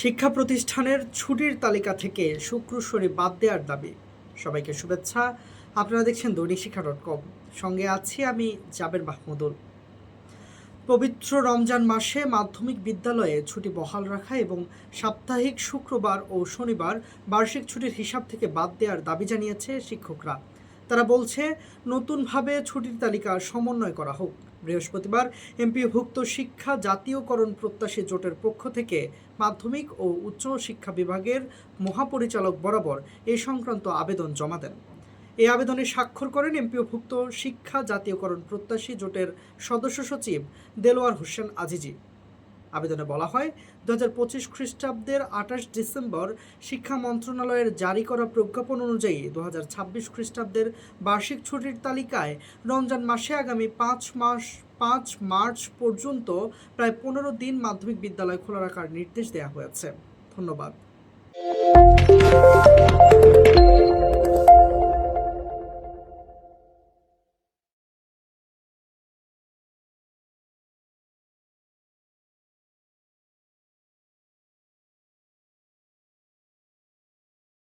শিক্ষা প্রতিষ্ঠানের ছুটির তালিকা থেকে শুক্র শনি বাদ দেওয়ার দাবি। সবাইকে শুভেচ্ছা। আপনারা দেখছেন দৈনিক শিক্ষা ডট কম। সঙ্গে আছি আমি জাবের মাহমুদুল। পবিত্র রমজান মাসে মাধ্যমিক বিদ্যালয়ে ছুটি বহাল রাখা এবং সাপ্তাহিক শুক্রবার ও শনিবার বার্ষিক ছুটির হিসাব থেকে বাদ দেওয়ার দাবি জানিয়েছে শিক্ষকরা। তারা বলছে, নতুনভাবে ছুটির তালিকা সমন্বয় করা হোক। বৃহস্পতিবার এমপিভুক্ত শিক্ষা জাতীয়করণ প্রত্যাশী জোটের পক্ষ থেকে মাধ্যমিক ও উচ্চ শিক্ষা বিভাগের মহাপরিচালক বরাবর এ সংক্রান্ত আবেদন জমা দেন। এই আবেদনে স্বাক্ষর করেন এমপিওভুক্ত শিক্ষা জাতীয়করণ প্রত্যাশী জোটের সদস্য সচিব দেলোয়ার হোসেন আজিজি। আবেদনে বলা হয় দু হাজার পঁচিশ খ্রিস্টাব্দের আঠাশ ডিসেম্বর শিক্ষা মন্ত্রণালয়ের জারি করা প্রজ্ঞাপন অনুযায়ী দু হাজার ছাব্বিশ খ্রিস্টাব্দের বার্ষিক ছুটির তালিকায় রমজান মাসে আগামী পাঁচ মাস, পাঁচ মার্চ পর্যন্ত প্রায় পনেরো দিন মাধ্যমিক বিদ্যালয় খোলা রাখার নির্দেশ দেওয়া হয়েছে। ধন্যবাদ।